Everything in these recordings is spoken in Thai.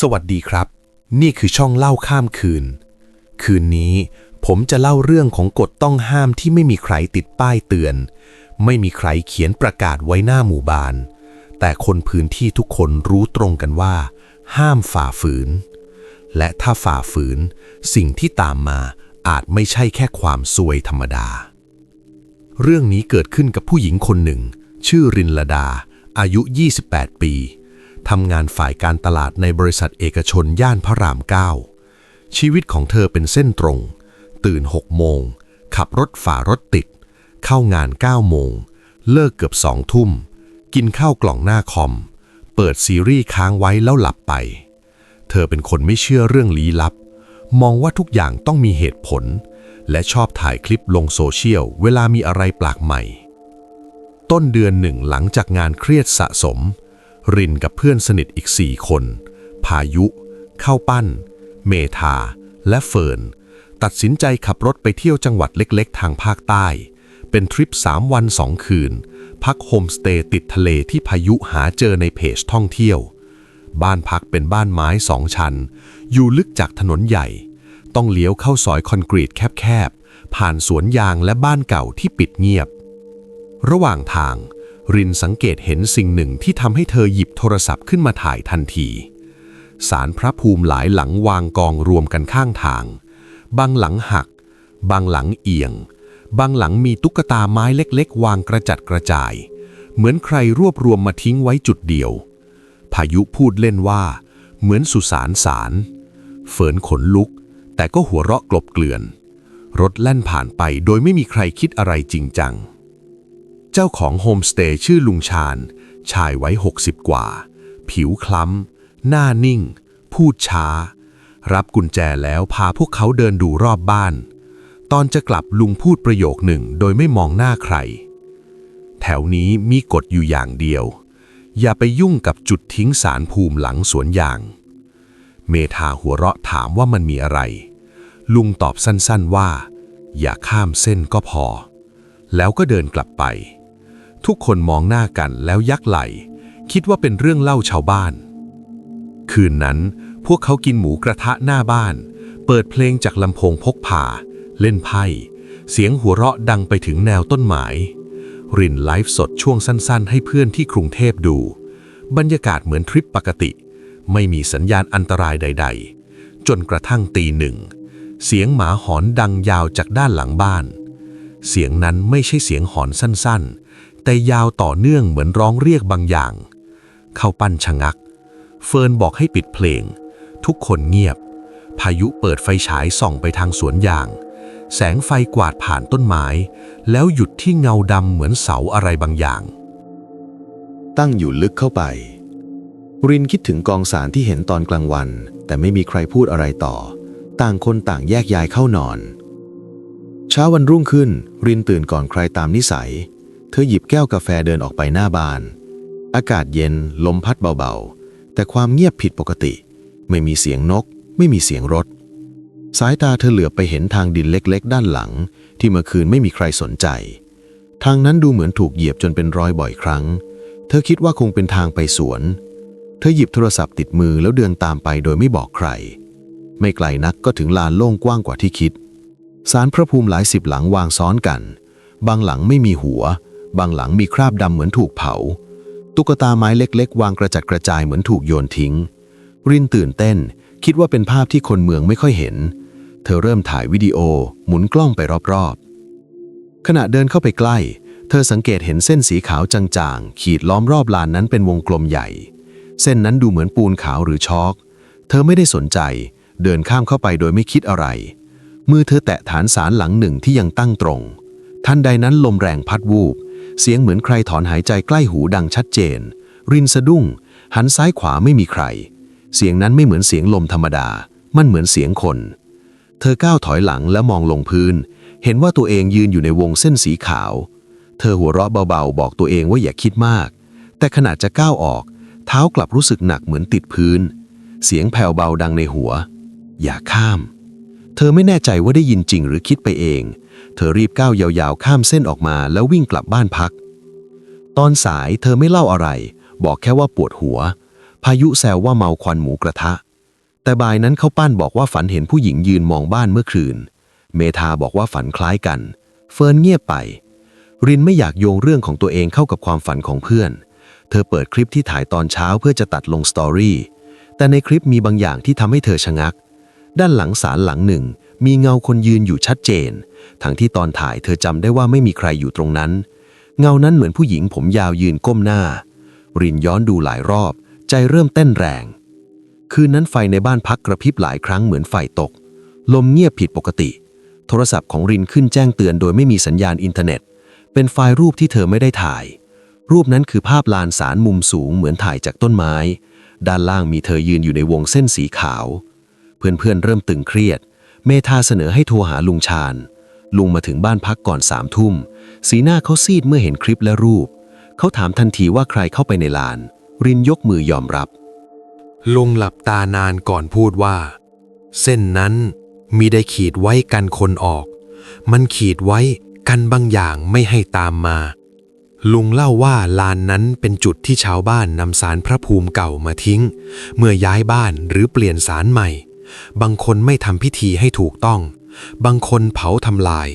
สวัสดีครับ นี่คือช่องเล่าข้ามคืน คืนนี้ผมจะเล่าเรื่องของกฎต้องห้ามที่ไม่มีใครติดป้ายเตือน ไม่มีใครเขียนประกาศไว้หน้าหมู่บ้าน แต่คนพื้นที่ทุกคนรู้ตรงกันว่า ห้ามฝ่าฝืน และถ้าฝ่าฝืน สิ่งที่ตามมาอาจไม่ใช่แค่ความซวยธรรมดา เรื่องนี้เกิดขึ้นกับผู้หญิงคนหนึ่ง ชื่อรินลดา อายุ 28 ปี ทำงานฝ่ายการตลาดในบริษัทเอกชนย่านพระราม9ชีวิตของเธอเป็นเส้นตรง ตื่น 6 โมง ขับรถฝ่ารถติด เข้างาน 9 โมง เลิกเกือบสองทุ่ม กินข้าวกล่องหน้าคอม เปิดซีรีส์ค้างไว้แล้วหลับไป เธอเป็นคนไม่เชื่อเรื่องลี้ลับ มองว่าทุกอย่างต้องมีเหตุผล และชอบถ่ายคลิปลงโซเชียลเวลามีอะไรแปลกใหม่ ต้นเดือนหนึ่งหลังจากงานเครียดสะสม รินกับเพื่อนสนิทอีกสี่คน พายุ เข้าปั้น เมธา และเฟิร์น ตัดสินใจขับรถไปเที่ยวจังหวัดเล็กๆ ทางภาคใต้ เป็นทริป 3 วัน 2 คืน พักโฮมสเตย์ติดทะเลที่พายุหาเจอในเพจท่องเที่ยว บ้านพักเป็นบ้านไม้สองชั้น อยู่ลึกจากถนนใหญ่ ต้องเลี้ยวเข้าซอยคอนกรีตแคบๆ ผ่านสวนยางและบ้านเก่าที่ปิดเงียบ ระหว่างทาง รินสังเกตเห็นสิ่งหนึ่งที่ทำให้เธอหยิบโทรศัพท์ขึ้นมาถ่ายทันที สารพระภูมิหลายหลังวางกองรวมกันข้างทาง บางหลังหัก บางหลังเอียง บางหลังมีตุ๊กตาไม้เล็กๆ วางกระจัดกระจาย เหมือนใครรวบรวมมาทิ้งไว้จุดเดียว พายุพูดเล่นว่า เหมือนสุสานสารเฟินขนลุก แต่ก็หัวเราะกลบเกลื่อน รถแล่นผ่านไปโดยไม่มีใครคิดอะไรจริงจัง เจ้าของโฮมสเตย์ชื่อลุงชาญ ชายไว้ 60 กว่า ผิวคล้ำ หน้านิ่ง พูดช้า รับกุญแจแล้วพาพวกเขาเดินดูรอบบ้าน ตอนจะกลับลุงพูดประโยคหนึ่งโดยไม่มองหน้าใคร แถวนี้มีกฎอยู่อย่างเดียว อย่าไปยุ่งกับจุดทิ้งสารภูมิหลังสวนยาง เมธาหัวเราะถามว่ามันมีอะไร ลุงตอบสั้นๆว่า อย่าข้ามเส้นก็พอแล้วก็เดินกลับไป ทุกคนมองหน้ากันแล้วยักไหล คิดว่าเป็นเรื่องเล่าชาวบ้าน คืนนั้นพวกเขากินหมูกระทะหน้าบ้าน เปิดเพลงจากลำโพงพกพา เล่นไพ่ เสียงหัวเราะดังไปถึงแนวต้นไม้รินไลฟ์สดช่วงสั้นๆ ให้เพื่อนที่กรุงเทพดู บรรยากาศเหมือนทริปปกติ ไม่มีสัญญาณอันตรายใด ๆ จนกระทั่งตีหนึ่ง เสียงหมาหอนดังยาวจากด้านหลังบ้าน เสียงนั้นไม่ใช่เสียงหอนสั้นๆ แต่ยาวต่อเนื่องเหมือนร้องเรียกบางอย่าง เข้าปั้นชะงัก เฟิร์นบอกให้ปิดเพลง ทุกคนเงียบ พายุเปิดไฟฉายส่องไปทางสวนยาง แสงไฟกวาดผ่านต้นไม้ แล้วหยุดที่เงาดำเหมือนเสาอะไรบางอย่าง ตั้งอยู่ลึกเข้าไป รินคิดถึงกองสารที่เห็นตอนกลางวัน แต่ไม่มีใครพูดอะไรต่อ ต่างคนต่างแยกย้ายเข้านอน เช้าวันรุ่งขึ้น รินตื่นก่อนใครตามนิสัย เธอหยิบแก้วกาแฟเดินออกไปหน้าบ้าน อากาศเย็นลมพัดเบาๆ แต่ความเงียบผิดปกติ ไม่มีเสียงนก ไม่มีเสียงรถ สายตาเธอเหลือบไปเห็นทางดินเล็กๆ ด้านหลัง ที่เมื่อคืนไม่มีใครสนใจ ทางนั้นดูเหมือนถูกเหยียบจนเป็นรอยบ่อยครั้ง เธอคิดว่าคงเป็นทางไปสวน เธอหยิบโทรศัพท์ติดมือแล้วเดินตามไปโดยไม่บอกใคร ไม่ไกลนักก็ถึงลานโล่งกว้างกว่าที่คิดสารพระภูมิหลายสิบหลังวางซ้อนกัน บางหลังไม่มีหัว บางหลังมีคราบดำเหมือนถูกเผา ตุ๊กตาไม้เล็กๆ วางกระจัดกระจายเหมือนถูกโยนทิ้ง รินตื่นเต้น คิดว่าเป็นภาพที่คนเมืองไม่ค่อยเห็น เธอเริ่มถ่ายวิดีโอ หมุนกล้องไปรอบๆ ขณะเดินเข้าไปใกล้ เธอสังเกตเห็นเส้นสีขาวจางๆ ขีดล้อมรอบลานนั้นเป็นวงกลมใหญ่ เส้นนั้นดูเหมือนปูนขาวหรือช็อก เธอไม่ได้สนใจ เดินข้ามเข้าไปโดยไม่คิดอะไร มือเธอแตะฐานสารหลังหนึ่งที่ยังตั้งตรง ทันใดนั้นลมแรงพัดวูบ เสียงเหมือนใครถอนหายใจใกล้หูดังชัดเจน รินสะดุ้ง หันซ้ายขวาไม่มีใคร เสียงนั้นไม่เหมือนเสียงลมธรรมดา มันเหมือนเสียงคน เธอก้าวถอยหลังและมองลงพื้น เห็นว่าตัวเองยืนอยู่ในวงเส้นสีขาว เธอหัวเราะเบาๆ บอกตัวเองว่าอย่าคิดมาก แต่ขณะจะก้าวออก เท้ากลับรู้สึกหนักเหมือนติดพื้น เสียงแผ่วเบาดังในหัว อย่าข้าม เธอไม่แน่ใจว่าได้ยินจริงหรือคิดไปเอง เธอรีบก้าวยาวๆ ข้ามเส้นออกมาแล้ววิ่งกลับบ้านพัก ตอนสายเธอไม่เล่าอะไร บอกแค่ว่าปวดหัว พายุแซวว่าเมาควันหมูกระทะ แต่บ่ายนั้นเขาปั้นบอกว่าฝันเห็นผู้หญิงยืนมองบ้านเมื่อคืน เมธาบอกว่าฝันคล้ายกัน เฟิร์นเงียบไป รินไม่อยากโยงเรื่องของตัวเองเข้ากับความฝันของเพื่อน เธอเปิดคลิปที่ถ่ายตอนเช้าเพื่อจะตัดลงสตอรี่แต่ในคลิปมีบางอย่างที่ทำให้เธอชะงัก ด้านหลังศาลหลังหนึ่ง มีเงาคนยืนอยู่ชัดเจน ทั้งที่ตอนถ่ายเธอจำได้ว่าไม่มีใครอยู่ตรงนั้น เงานั้นเหมือนผู้หญิงผมยาวยืนก้มหน้า รินย้อนดูหลายรอบ ใจเริ่มเต้นแรง คืนนั้นไฟในบ้านพักกระพริบหลายครั้งเหมือนไฟตก ลมเงียบผิดปกติ โทรศัพท์ของรินขึ้นแจ้งเตือนโดยไม่มีสัญญาณอินเทอร์เน็ต เป็นไฟล์รูปที่เธอไม่ได้ถ่าย รูปนั้นคือภาพลานสารมุมสูงเหมือนถ่ายจากต้นไม้ ด้านล่างมีเธอยืนอยู่ในวงเส้นสีขาว เพื่อนๆเริ่มตึงเครียด เมธาเสนอให้โทรหาลุงชาญ ลุงมาถึงบ้านพักก่อนสามทุ่ม สีหน้าเขาซีดเมื่อเห็นคลิปและรูป เขาถามทันทีว่าใครเข้าไปในลาน รินยกมือยอมรับ ลุงหลับตานานก่อนพูดว่า เส้นนั้นมีได้ขีดไว้กันคนออก มันขีดไว้กันบางอย่างไม่ให้ตามมา ลุงเล่าว่าลานนั้นเป็นจุดที่ชาวบ้านนำสารพระภูมิเก่ามาทิ้ง เมื่อย้ายบ้านหรือเปลี่ยนสารใหม่ บางคนไม่ทำพิธีให้ถูกต้อง บางคนเผาทำลาย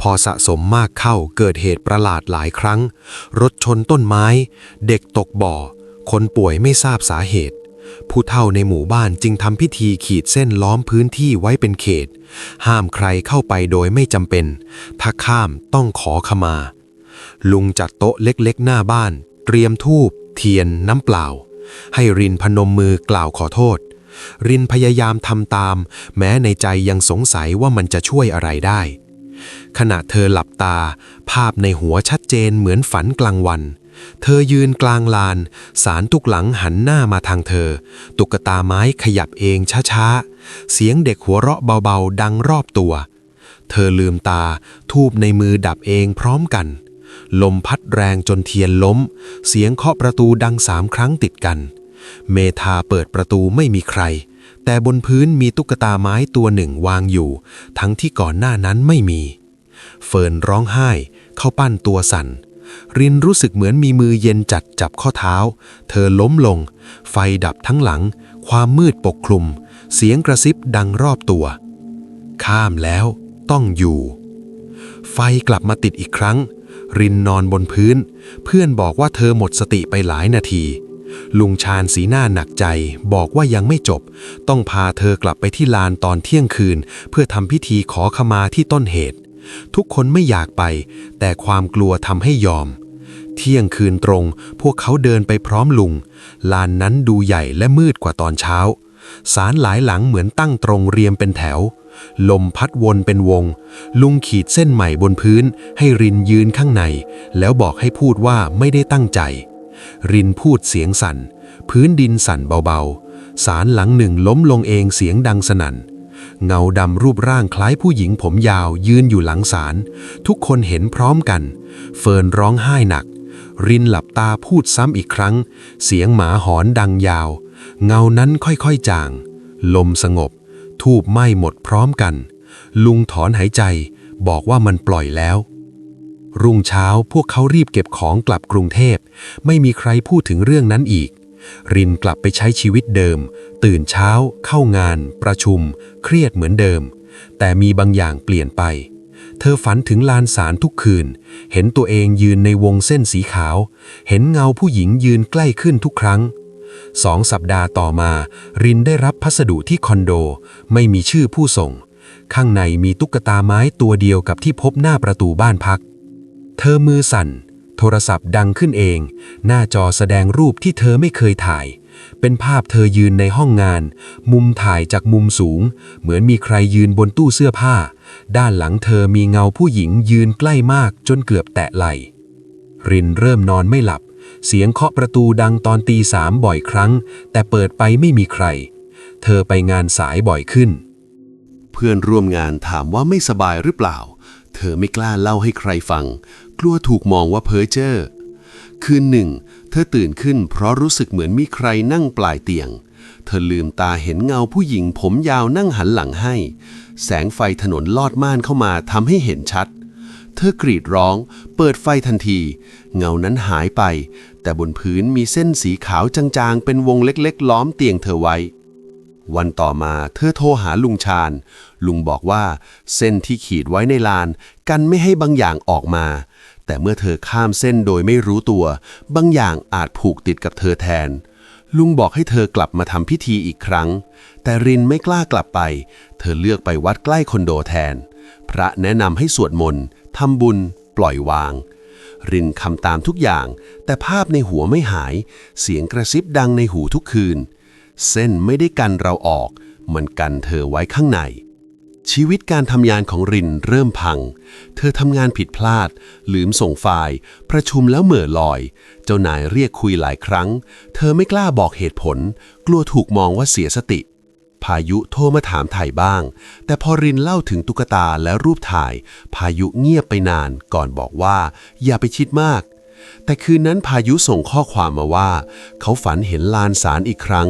พอสะสมมากเข้าเกิดเหตุประหลาดหลายครั้ง รถชนต้นไม้ เด็กตกบ่อ คนป่วยไม่ทราบสาเหตุ ผู้เฒ่าในหมู่บ้านจึงทำพิธีขีดเส้นล้อมพื้นที่ไว้เป็นเขต ห้ามใครเข้าไปโดยไม่จำเป็น ถ้าข้ามต้องขอขมา ลุงจัดโต๊ะเล็กๆ หน้าบ้าน เตรียมทูบเทียนน้ำเปล่าให้รินพนมมือกล่าวขอโทษ รินพยายามทำตาม แม้ในใจยังสงสัยว่ามันจะช่วยอะไรได้ ขณะเธอหลับตา ภาพในหัวชัดเจนเหมือนฝันกลางวัน เธอยืนกลางลาน สารทุกหลังหันหน้ามาทางเธอ ตุ๊กตาไม้ขยับเองช้าๆ เสียงเด็กหัวเราะเบาๆ ดังรอบตัว เธอลืมตา ทูบในมือดับเองพร้อมกันลมพัดแรงจนเทียนล้ม เสียงเคาะประตูดังสามครั้งติดกัน เมธาเปิดประตูไม่มีใคร แต่บนพื้นมีตุ๊กตาไม้ตัวหนึ่งวางอยู่ ทั้งที่ก่อนหน้านั้นไม่มี เฟิร์นร้องไห้ เข้าปั้นตัวสั่น รินรู้สึกเหมือนมีมือเย็นจัดจับข้อเท้า เธอล้มลง ไฟดับทั้งหลัง ความมืดปกคลุม เสียงกระซิบดังรอบตัว ข้ามแล้วต้องอยู่ ไฟกลับมาติดอีกครั้ง รินนอนบนพื้น เพื่อนบอกว่าเธอหมดสติไปหลายนาที ลุงชาญสีหน้าหนักใจบอกว่ายังไม่จบ ต้องพาเธอกลับไปที่ลานตอนเที่ยงคืน เพื่อทำพิธีขอขมาที่ต้นเหตุ ทุกคนไม่อยากไป แต่ความกลัวทำให้ยอม เที่ยงคืนตรง พวกเขาเดินไปพร้อมลุง ลานนั้นดูใหญ่และมืดกว่าตอนเช้า สารหลายหลังเหมือนตั้งตรงเรียมเป็นแถว ลมพัดวนเป็นวง ลุงขีดเส้นใหม่บนพื้น ให้รินยืนข้างใน แล้วบอกให้พูดว่าไม่ได้ตั้งใจ รินพูดเสียงสั่น พื้นดินสั่นเบาๆ สารหลังหนึ่งล้มลงเองเสียงดังสนั่น เงาดำรูปร่างคล้ายผู้หญิงผมยาวยืนอยู่หลังศาลทุกคนเห็นพร้อมกัน เฟิร์นร้องไห้หนัก รินหลับตาพูดซ้ำอีกครั้ง เสียงหมาหอนดังยาว เงานั้นค่อยๆจาง ลมสงบ ทูบไหม้หมดพร้อมกัน ลุงถอนหายใจบอกว่ามันปล่อยแล้ว รุ่งเช้าพวกเขารีบเก็บของกลับกรุงเทพ ไม่มีใครพูดถึงเรื่องนั้นอีก รินกลับไปใช้ชีวิตเดิม ตื่นเช้า เข้างาน ประชุม เครียดเหมือนเดิม แต่มีบางอย่างเปลี่ยนไป เธอฝันถึงลานสารทุกคืน เห็นตัวเองยืนในวงเส้นสีขาว เห็นเงาผู้หญิงยืนใกล้ขึ้นทุกครั้งสองสัปดาห์ต่อมา รินได้รับพัสดุที่คอนโด ไม่มีชื่อผู้ส่ง ข้างในมีตุ๊กตาไม้ตัวเดียวกับที่พบหน้าประตูบ้านพัก เธอมือสั่น โทรศัพท์ดังขึ้นเอง หน้าจอแสดงรูปที่เธอไม่เคยถ่าย เป็นภาพเธอยืนในห้องงาน มุมถ่ายจากมุมสูง เหมือนมีใครยืนบนตู้เสื้อผ้า ด้านหลังเธอมีเงาผู้หญิงยืนใกล้มากจนเกือบแตะไหล รินเริ่มนอนไม่หลับ เสียงเคาะประตูดังตอนตีสามบ่อยครั้ง แต่เปิดไปไม่มีใคร เธอไปงานสายบ่อยขึ้น เพื่อนร่วมงานถามว่าไม่สบายหรือเปล่า เธอไม่กล้าเล่าให้ใครฟัง กลัวถูกมองว่าเพ้อเจ้อคืนหนึ่ง เธอตื่นขึ้นเพราะรู้สึกเหมือนมีใครนั่งปลายเตียง เธอลืมตาเห็นเงาผู้หญิงผมยาวนั่งหันหลังให้ แสงไฟถนนลอดม่านเข้ามาทำให้เห็นชัด เธอกรีดร้อง เปิดไฟทันที เงานั้นหายไป แต่บนพื้นมีเส้นสีขาวจางๆ เป็นวงเล็กๆ ล้อมเตียงเธอไว้ วันต่อมาเธอโทรหาลุงชาญ ลุงบอกว่า เส้นที่ขีดไว้ในลาน กันไม่ให้บางอย่างออกมา แต่เมื่อเธอข้ามเส้นโดยไม่รู้ตัว บางอย่างอาจผูกติดกับเธอแทน ลุงบอกให้เธอกลับมาทำพิธีอีกครั้ง แต่รินไม่กล้ากลับไป เธอเลือกไปวัดใกล้คอนโดแทน พระแนะนำให้สวดมนต์ทำบุญ ปล่อยวางรินคำตามทุกอย่าง แต่ภาพในหัวไม่หาย เสียงกระซิบดังในหูทุกคืน เส้นไม่ได้กันเราออก มันกันเธอไว้ข้างใน ชีวิตการทำงานของรินเริ่มพัง เธอทำงานผิดพลาด ลืมส่งไฟล์ ประชุมแล้วเหม่อลอย เจ้านายเรียกคุยหลายครั้ง เธอไม่กล้าบอกเหตุผล กลัวถูกมองว่าเสียสติ พายุโทรมาถามถ่ายบ้าง แต่พอรินเล่าถึงตุ๊กตาและรูปถ่าย พายุเงียบไปนานก่อนบอกว่า อย่าไปคิดมาก แต่คืนนั้นพายุส่งข้อความมาว่า เขาฝันเห็นลานสารอีกครั้ง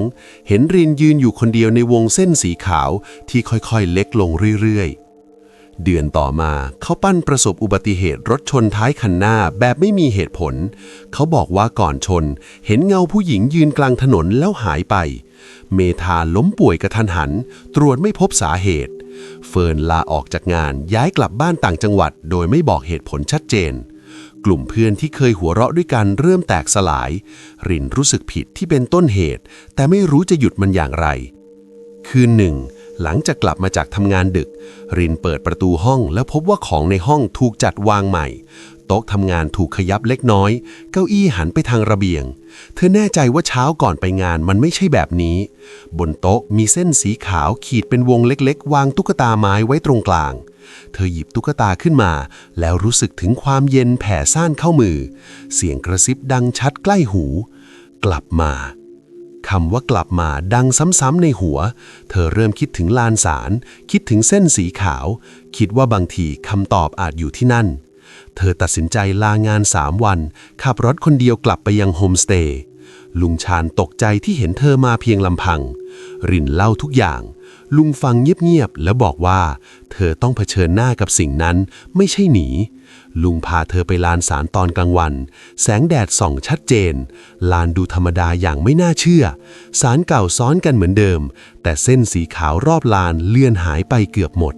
เห็นรินยืนอยู่คนเดียวในวงเส้นสีขาวที่ค่อยๆเล็กลงเรื่อยๆ เดือนต่อมาเขาปั้นประสบอุบัติเหตุรถชนท้ายคันหน้าแบบไม่มีเหตุผล เขาบอกว่าก่อนชน เห็นเงาผู้หญิงยืนกลางถนนแล้วหายไป เมธาล้มป่วยกระทันหัน ตรวจไม่พบสาเหตุ เฟิร์นลาออกจากงานย้ายกลับบ้านต่างจังหวัด โดยไม่บอกเหตุผลชัดเจน กลุ่มเพื่อนที่เคยหัวเราะด้วยกันเริ่มแตกสลาย รินรู้สึกผิดที่เป็นต้นเหตุ แต่ไม่รู้จะหยุดมันอย่างไร คืนหนึ่ง หลังจากกลับมาจากทำงานดึก รินเปิดประตูห้องแล้วพบว่าของในห้องถูกจัดวางใหม่ โต๊ะทำงานถูกขยับเล็กน้อย เก้าอี้หันไปทางระเบียง เธอแน่ใจว่าเช้าก่อนไปงานมันไม่ใช่แบบนี้ บนโต๊ะมีเส้นสีขาวขีดเป็นวงเล็ก ๆ วางตุ๊กตาไม้ไว้ตรงกลาง เธอหยิบตุ๊กตาขึ้นมา แล้วรู้สึกถึงความเย็นแผ่ซ่านเข้ามือ เสียงกระซิบดังชัดใกล้หู กลับมาคำว่ากลับมาดังซ้ำๆในหัว เธอเริ่มคิดถึงลานสาร คิดถึงเส้นสีขาว คิดว่าบางทีคำตอบอาจอยู่ที่นั่น เธอตัดสินใจลางานสามวัน ขับรถคนเดียวกลับไปยังโฮมสเตย์ลุงชาญตกใจที่เห็นเธอมาเพียงลำพัง รินเล่าทุกอย่าง ลุงฟังเงียบๆแล้วบอกว่า เธอต้องเผชิญหน้ากับสิ่งนั้น ไม่ใช่หนี ลุงพาเธอไปลานสารตอนกลางวัน แสงแดดส่องชัดเจน ลานดูธรรมดาอย่างไม่น่าเชื่อ สารเก่าซ้อนกันเหมือนเดิม แต่เส้นสีขาวรอบลานเลือนหายไปเกือบหมด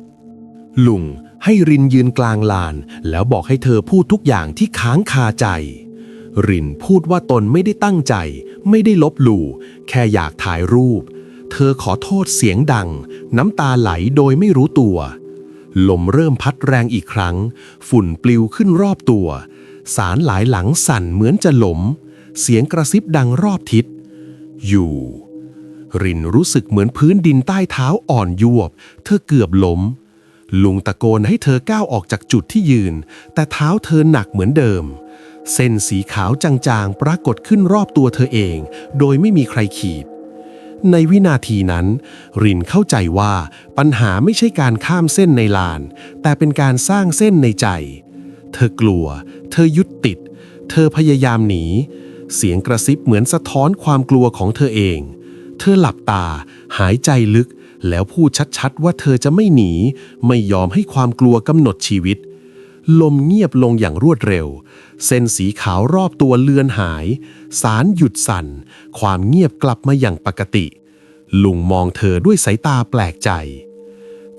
ลุงให้รินยืนกลางลาน แล้วบอกให้เธอพูดทุกอย่างที่ค้างคาใจ รินพูดว่าตนไม่ได้ตั้งใจ ไม่ได้ลบหลู่แค่อยากถ่ายรูป เธอขอโทษเสียงดัง น้ำตาไหลโดยไม่รู้ตัว ลมเริ่มพัดแรงอีกครั้ง ฝุ่นปลิวขึ้นรอบตัว สารหลายหลังสั่นเหมือนจะหลม เสียงกระซิบดังรอบทิศ อยู่ รินรู้สึกเหมือนพื้นดินใต้เท้าอ่อนยวบ เธอเกือบล้มลุงตะโกนให้เธอก้าวออกจากจุดที่ยืน แต่เท้าเธอหนักเหมือนเดิม เส้นสีขาวจางๆ ปรากฏขึ้นรอบตัวเธอเอง โดยไม่มีใครขีด ในวินาทีนั้น รินเข้าใจว่าปัญหาไม่ใช่การข้ามเส้นในลาน แต่เป็นการสร้างเส้นในใจ เธอกลัว เธอยึดติด เธอพยายามหนี เสียงกระซิบเหมือนสะท้อนความกลัวของเธอเอง เธอหลับตา หายใจลึก แล้วพูดชัดๆ ว่าเธอจะไม่หนี ไม่ยอมให้ความกลัวกำหนดชีวิต ลมเงียบลงอย่างรวดเร็ว เส้นสีขาวรอบตัวเลือนหาย สารหยุดสั่น ความเงียบกลับมาอย่างปกติ ลุงมองเธอด้วยสายตาแปลกใจ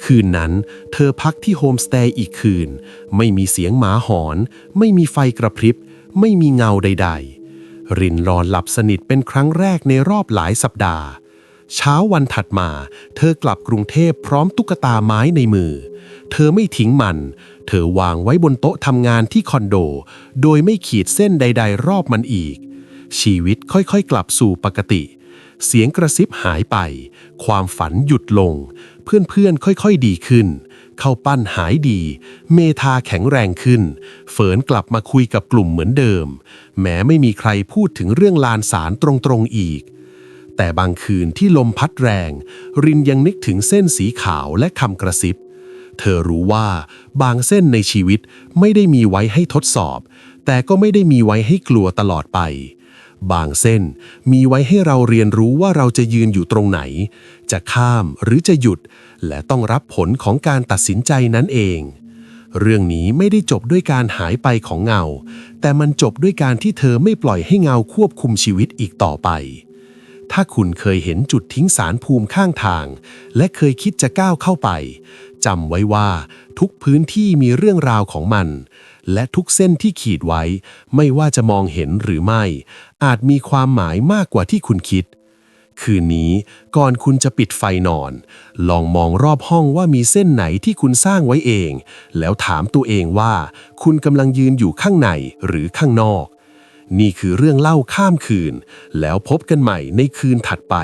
คืนนั้น เธอพักที่โฮมสเตย์อีกคืน ไม่มีเสียงหมาหอน ไม่มีไฟกระพริบ ไม่มีเงาใด ๆ รินรอนหลับสนิทเป็นครั้งแรกในรอบหลายสัปดาห์ เช้าวันถัดมา เธอกลับกรุงเทพพร้อมตุ๊กตาไม้ในมือ เธอไม่ทิ้งมัน เธอวางไว้บนโต๊ะทำงานที่คอนโด โดยไม่ขีดเส้นใด ๆ รอบมันอีก ชีวิตค่อยๆ กลับสู่ปกติ เสียงกระซิบหายไป ความฝันหยุดลง เพื่อนๆ ค่อยๆ ดีขึ้น เข้าปั้นหายดี เมธาแข็งแรงขึ้นเฟิร์นกลับมาคุยกับกลุ่มเหมือนเดิม แม้ไม่มีใครพูดถึงเรื่องลานสารตรงๆ อีกแต่บางคืนที่ลมพัดแรง รินยังนึกถึงเส้นสีขาวและคำกระซิบ เธอรู้ว่าบางเส้นในชีวิตไม่ได้มีไว้ให้ทดสอบ แต่ก็ไม่ได้มีไว้ให้กลัวตลอดไป บางเส้นมีไว้ให้เราเรียนรู้ว่าเราจะยืนอยู่ตรงไหน จะข้ามหรือจะหยุด และต้องรับผลของการตัดสินใจนั้นเอง เรื่องนี้ไม่ได้จบด้วยการหายไปของเงา แต่มันจบด้วยการที่เธอไม่ปล่อยให้เงาควบคุมชีวิตอีกต่อไปถ้าคุณเคยเห็นจุดทิ้งสารภูมิข้างทาง และเคยคิดจะก้าวเข้าไป จำไว้ว่า ทุกพื้นที่มีเรื่องราวของมัน และทุกเส้นที่ขีดไว้ ไม่ว่าจะมองเห็นหรือไม่ อาจมีความหมายมากกว่าที่คุณคิด คืนนี้ก่อนคุณจะปิดไฟนอน ลองมองรอบห้องว่ามีเส้นไหนที่คุณสร้างไว้เอง แล้วถามตัวเองว่า คุณกำลังยืนอยู่ข้างในหรือข้างนอก นี่คือเรื่องเล่าข้ามคืน แล้วพบกันใหม่ในคืนถัดไป